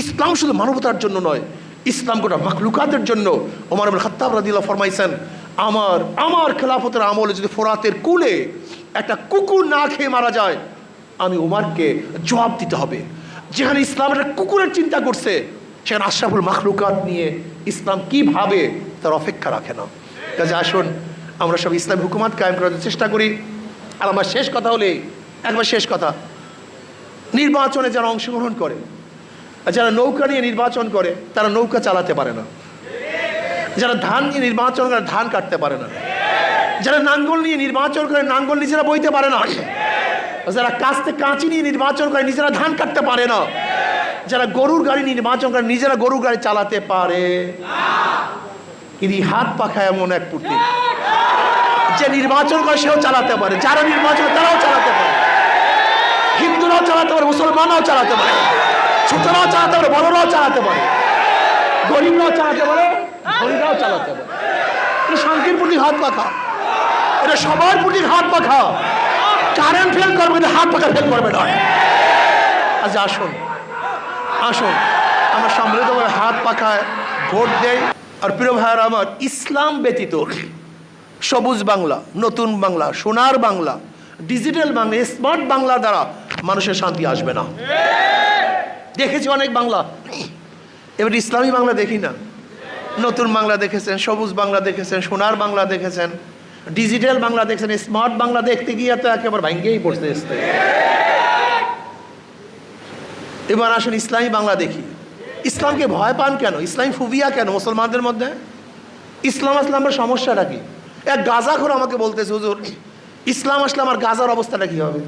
ইসলাম শুধু মানবতার জন্য নয়, ইসলাম গোটা মাকলুকাতের জন্য। ওমর আবুল খত্তাব রাদিল্লাহ ফরমাইছেন, আমার আমার খেলাফতের আমলে যদি ফোরাতের কুলে একটা কুকুর না খেয়ে মারা যায়, আমি ওমারকে জবাব দিতে হবে। যেখানে ইসলাম একটা কুকুরের চিন্তা করছে, সেখানে আশরাফুল মাখলুকাত নিয়ে ইসলাম কীভাবে তার অপেক্ষা রাখে না? কাজে আসুন, আমরা সব ইসলাম হুকুমাত কায়েম করার চেষ্টা করি। আর আমার শেষ কথা হলে একবার শেষ কথা, নির্বাচনে যারা অংশগ্রহণ করে যারা নৌকা নিয়ে নির্বাচন করে, তারা নৌকা চালাতে পারে না। যারা ধান নিয়ে নির্বাচন করে ধান কাটতে পারে না। যারা নাঙ্গল নিয়ে নির্বাচন করে, নাঙ্গল নিজেরা বইতে পারে না। যারা কাস্তে কাঁচি নিয়ে নির্বাচন করে, নিজেরা ধান কাটতে পারে না। যারা গরুর গাড়ি নির্বাচন করে, নিজেরা গরুর গাড়ি চালাতে পারে। কিন্তু হাত পাখা এমন এক পুটি। যে নির্বাচন করে, সেও চালাতে পারে। যারা নির্বাচন তারাও চালাতে পারে। হিন্দুরাও চালাতে পারে, মুসলমানরাও চালাতে পারে। ছোটরাও চালাতে পারে, বড়রাও চালাতে পারে, গরিবরাও চালাতে পারে, ধনীরাও চালাতে পারে। এটা শান্তির প্রতি হাত পাখা। এটা সবার প্রতি হাত পাখা। কারেন্ট ফেল করবে কিন্তু হাত পাখা ফেল করবে না। আজ আসুন আসুন। আমার সমৃদ্ধভাবে হাত পাখায় ভোট দেয়। আর প্রিয় ভাইয়ের, আমার ইসলাম ব্যতীত সবুজ বাংলা, নতুন বাংলা, সোনার বাংলা, ডিজিটাল বাংলা, স্মার্ট বাংলা দ্বারা মানুষের শান্তি আসবে না। দেখেছি অনেক বাংলা। এবার ইসলামী বাংলা দেখি না। নতুন বাংলা দেখেছেন, সবুজ বাংলা দেখেছেন, সোনার বাংলা দেখেছেন, ডিজিটাল বাংলা দেখেছেন, স্মার্ট বাংলা দেখতে গিয়ে তো একেবারে ভাঙ্গেই পড়তে এসতে। এবার আসুন ইসলামী বাংলা দেখি। ইসলামকে ভয় পান কেন? ইসলামী ফুবিয়া কেন মুসলমানদের মধ্যে? ইসলাম আসলে আমার সমস্যাটা কি? এক গাজা করে আমাকে বলতেছে, হুজুর, ইসলাম আসলে আমার গাজার অবস্থাটা কি হবে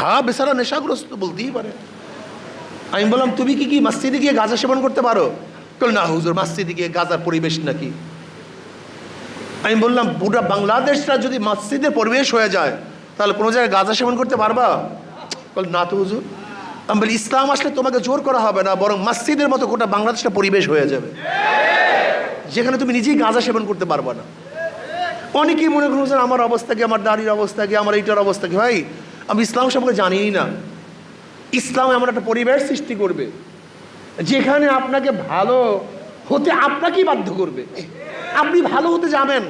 হ্যাঁ বেচারা নেশাগ্রস্ত বলতেই পারে। আমি বললাম, তুমি কি কি মসজিদে গিয়ে গাঁজা সেবন করতে পারো? বল না, হুজুর, মসজিদে গিয়ে গাজার পরিবেশ নাকি? আমি বললাম পুরা বাংলাদেশটা যদি মসজিদের পরিবেশ হয়ে যায়, তাহলে কোনো জায়গায় গাঁজা সেবন করতে পারবা? বল না তো হুজুর। আমি বলি, ইসলাম আসলে তোমাকে জোর করা হবে না, বরং মসজিদের মতো গোটা বাংলাদেশটা পরিবেশ হয়ে যাবে। যেখানে তুমি নিজেই গাঁজা সেবন করতে পারবা না। অনেকেই মনে করছেন আমার অবস্থা কি, আমার দাড়ির অবস্থা কি, আমার এইটার অবস্থা কি? ভাই, আমি ইসলাম সম্পর্কে জানিই না। ইসলাম এমন একটা পরিবেশ সৃষ্টি করবে, যেখানে আপনাকে ভালো হতে আপনাকেই বাধ্য করবে। আপনি ভালো হতে যাবেন।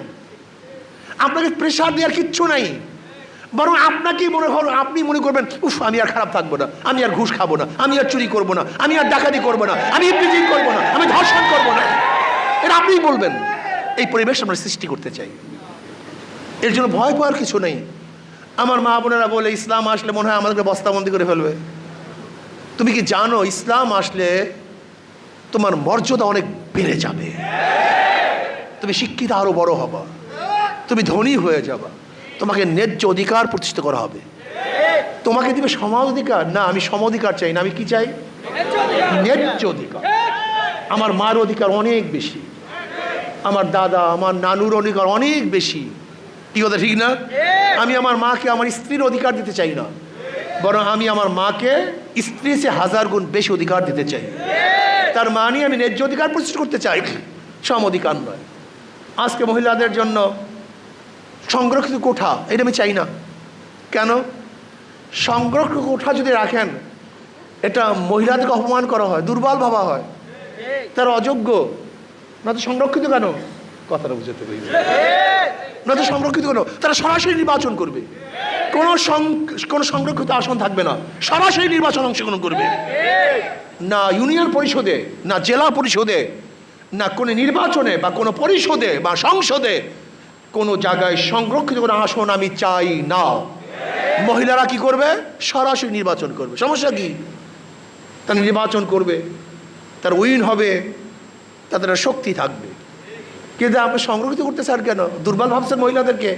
আপনাকে প্রেশার দেওয়ার কিচ্ছু নাই। বরং আপনাকেই মনে হল আপনি মনে করবেন, উফ, আমি আর খারাপ থাকব না, আমি আর ঘুষ খাব না, আমি আর চুরি করব না, আমি আর ডাকাতি করব না, আমি ইপিজিং করব না, আমি ধর্ষণ করব না। এটা আপনিই বলবেন। এই পরিবেশ আমরা সৃষ্টি করতে চাই। এর জন্য ভয় পাওয়ার কিছু নেই। আমার মা বোনেরা বলে, ইসলাম আসলে মনে হয় আমাদেরকে বস্তাবন্দি করে ফেলবে। তুমি কি জানো, ইসলাম আসলে তোমার মর্যাদা অনেক বেড়ে যাবে। তুমি শিক্ষিত, আরও বড় হবা। তুমি ধনী হয়ে যাবা। তোমাকে ন্যায্য অধিকার প্রতিষ্ঠিত করা হবে। তোমাকে দিবে সমাজ অধিকার। না, আমি সম অধিকার চাই না, আমি কি চাই? ন্যায্য অধিকার। আমার মার অধিকার অনেক বেশি। আমার দাদা, আমার নানুর অধিকার অনেক বেশি। কি কথা, ঠিক না? আমি আমার মাকে, আমার স্ত্রীর অধিকার দিতে চাই না। বরং আমি আমার মাকে স্ত্রী সে হাজার গুণ বেশি অধিকার দিতে চাই। তার মানে আমি ন্যায্য অধিকার প্রতিষ্ঠা করতে চাই। সম অধিকার নয়। আজকে মহিলাদের জন্য সংরক্ষিত কোঠা, এটা আমি চাই না। কেন? সংরক্ষিত কোঠা যদি রাখেন, এটা মহিলাদেরকে অপমান করা হয়, দুর্বল ভাবা হয়। তার অযোগ্য। না তো সংরক্ষিত কেন? কথাটা বুঝতে পারি না তো সংরক্ষিত কেন? তারা সরাসরি নির্বাচন করবে। কোনো কোনো সংরক্ষিত আসন থাকবে না। সরাসরি নির্বাচন অংশগ্রহণ করবে। না ইউনিয়ন পরিষদে, না জেলা পরিষদে, না কোনো নির্বাচনে বা কোনো পরিষদে বা সংসদে কোনো জায়গায় সংরক্ষিত কোনো আসন আমি চাই না। মহিলারা কি করবে? সরাসরি নির্বাচন করবে। সমস্যা কি? তারা নির্বাচন করবে। তার উইন হবে। তাদের শক্তি থাকবে। কিন্তু আপনি সংরক্ষিত করতে চান কেন? দুর্বল ভাবছেন মহিলাদেরকে।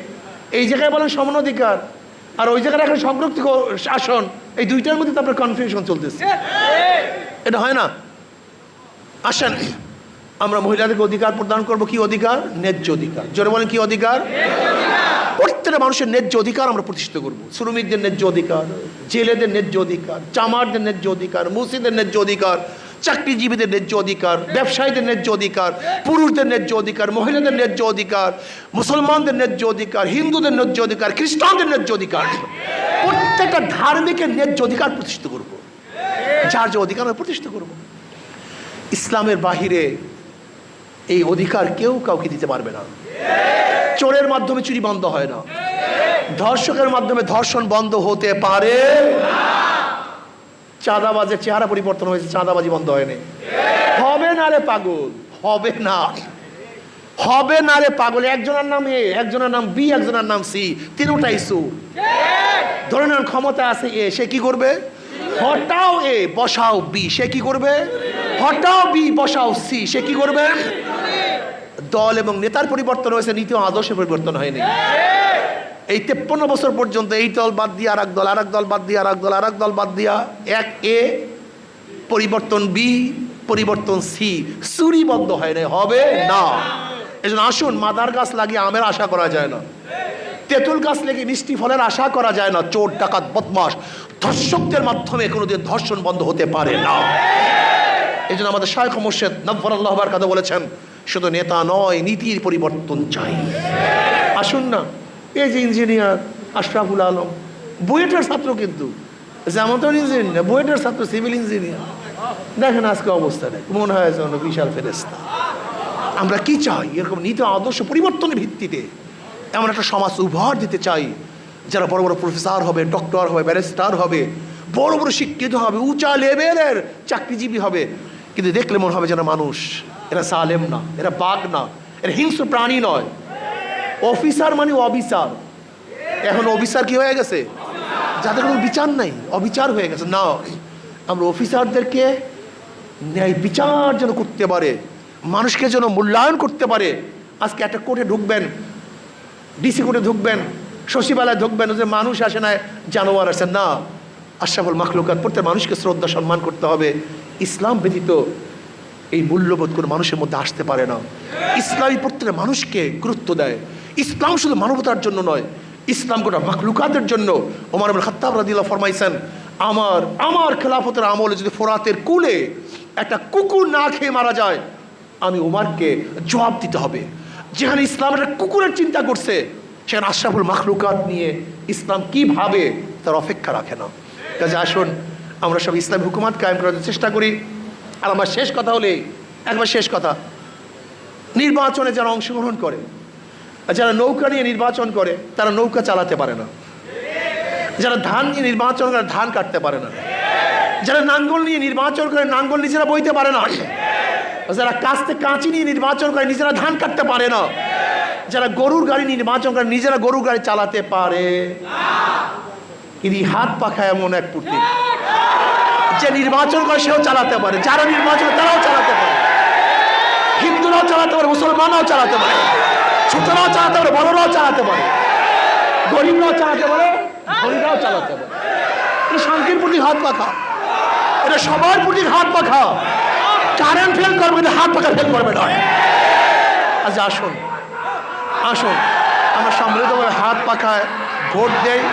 এই জায়গায় বলেন সমান অধিকার। আর ওই জায়গায় এখন সংরক্ষিত শাসন, এই দুইটার মধ্যে তো আপনার কনফিউশন চলতেছে। এটা হয় না? আসেন, আমরা মহিলাদেরকে অধিকার প্রদান করব, কি অধিকার? ন্যায্য অধিকার। জোরে বলেন, কি অধিকার? প্রত্যেকটা মানুষের ন্যায্য অধিকার আমরা প্রতিষ্ঠিত করব। শ্রমিকদের ন্যায্য অধিকার, জেলেদের ন্যায্য অধিকার, চামারদের ন্যায্য অধিকার, মুসিদের ন্যায্য অধিকার চাকরিজীবীদের ন্যায্য অধিকার, ব্যবসায়ীদের ন্যায্য অধিকার, পুরুষদের ন্যায্য অধিকার, মহিলাদের ন্যায্য অধিকার, মুসলমানদের ন্যায্য অধিকার, হিন্দুদের ন্যায্য অধিকার, খ্রিস্টানদের ন্যায্য অধিকার। প্রত্যেকটা ধার্মিকের ন্যায্য অধিকার প্রতিষ্ঠিত করব। যার যে অধিকার আমরা প্রতিষ্ঠা করব। ইসলামের বাহিরে এই অধিকার কেউ কাউকে দিতে পারবে না। চোরের মাধ্যমে চুরি বন্ধ হয় না। ধর্ষকের মাধ্যমে ধর্ষণ বন্ধ হতে পারে চাঁদাবাজের চেহারা পরিবর্তন হয়েছে, চাঁদাবাজি বন্ধ হয়নি। হবে না রে পাগল, হবে না। হবে না রে পাগল, একজনের নাম এ, একজনের নাম বি, একজনের নাম সি, তিনটাই সু। ধরে নেন ক্ষমতা আছে এ, সে কি করবে? হটাও এ, বসাও বি, সে কি করবে? হটাও বি, বসাও সি, সে কি করবে? দল এবং নেতার পরিবর্তন হয়েছে, নীতি আদর্শের পরিবর্তন হয়নি। এই তেপ্পন্ন বছর পর্যন্ত এই দল বাদ দিয়ে আর এক দল আর এক দল বাদ দিয়ে আর এক দল আর এক দল বাদ দিয়া এক এ, পরিবর্তন বি, পরিবর্তন সি। সুরি বন্ধ হয় না হবে না। এই জন্য আসুন, মাদার গাছ লাগিয়ে আমের আশা করা যায় না। তেঁতুল গাছ লেগে মিষ্টি ফলের আশা করা যায় না। চোর, ডাকাত বদমাস ধর্ষকদের মাধ্যমে কোনোদিন ধর্ষণ বন্ধ হতে পারে না। এই জন্য আমাদের শায়খ মোর্শেদ নব্বর আল্লাহবার কথা বলেছেন, শুধু নেতা নয়, নীতির পরিবর্তন চাই। আসুন না এই যে ইঞ্জিনিয়ার আশরাফুল আলম, বুয়েটের ছাত্র কিন্তু। যেমন তো ইঞ্জিনিয়ার বুয়েটের ছাত্র, সিভিল ইঞ্জিনিয়ার। দেখেন আজকে অবস্থা দেখ, মনে হয় যেন বিশাল ফেরেস্তা আমরা কি চাই? এরকম নীতি আদর্শ পরিবর্তনের ভিত্তিতে এমন একটা সমাজ উপহার দিতে চাই, যারা বড় বড় প্রফেসর হবে, ডক্টর হবে, ব্যারিস্টার হবে, বড় বড় শিক্ষিত হবে, উঁচা লেভেলের চাকরিজীবী হবে। কিন্তু দেখলে মনে হবে যেন মানুষ, এরা সালেম না, এরা বাঘ না, এরা হিংস্র প্রাণী নয়। অফিসার মানে অবিচার। এখন অফিসার কি হয়ে গেছে? যাদের কোনো বিচার নাই, অবিচার হয়ে গেছে। না, আমরা অফিসারদেরকে ন্যায় বিচার যেন করতে পারে, মানুষকে যেন মূল্যায়ন করতে পারে। আজকে একটা কোর্টে ঢুকবেন ডিসি কোর্টে ঢুকবেন, সচিবালয়ে ঢুকবেন, যে মানুষ আসে না জানোয়ার আসে না। আশরাফুল মাখলুকাত প্রত্যেক মানুষকে শ্রদ্ধা, সম্মান করতে হবে। ইসলাম ব্যতীত এই মূল্যবোধ কোনো মানুষের মধ্যে আসতে পারে না। ইসলামী প্রত্যেকটা মানুষকে গুরুত্ব দেয়। ইসলাম শুধু মানবতার জন্য নয়, ইসলাম গোটা মাখলুকাতের জন্য। ওমর আবুল খাত্তাব রাদিল্লাহ ফরমাইছেন, আমার আমার খেলাফতের আমলে যদি ফোরাতের কুলে একটা কুকুর না খেয়ে মারা যায়, আমি ওমারকে জবাব দিতে হবে। যেখানে ইসলাম একটা কুকুরের চিন্তা করছে, সেখানে আশরাফুল মাখলুকাত নিয়ে ইসলাম কীভাবে তার অপেক্ষা রাখে না? কাজে আসুন, আমরা সব ইসলাম হুকুমাত কায়েম করার চেষ্টা করি। আর আমার শেষ কথা হলে একবার শেষ কথা, নির্বাচনে যারা অংশগ্রহণ করে যারা নৌকা নিয়ে নির্বাচন করে, তারা নৌকা চালাতে পারে না। যারা ধান নিয়ে নির্বাচন করে ধান কাটতে পারে না। যারা নাঙ্গল নিয়ে নির্বাচন করে, নাঙ্গল নিজেরা বইতে পারে না। যারা কাস্তে কাঁচি নিয়ে নির্বাচন করে, নিজেরা ধান কাটতে পারে না। যারা গরুর গাড়ি নির্বাচন করে, নিজেরা গরুর গাড়ি চালাতে পারে। কিন্তু হাত পাখা এমন এক পুটি। যে নির্বাচন করে, সেও চালাতে পারে। যারা নির্বাচন তারাও চালাতে পারে। হিন্দুরাও চালাতে পারে, মুসলমানরাও চালাতে পারে। ছোটরাও চালাতে পারে, বড়রাও চালাতে পারে, গরিবরাও চালাতে পারে, ধনীরাও চালাতে পারে। এটা শান্তির প্রতি হাত পাখা। এটা সবার প্রতি হাত পাখা। কারেন্ট ফেল করবে না, হাত পাখা ফেল করবে না। আজ আসুন। আসুন। আমরা সমৃদ্ধ হাত পাখায় ভোট দেই।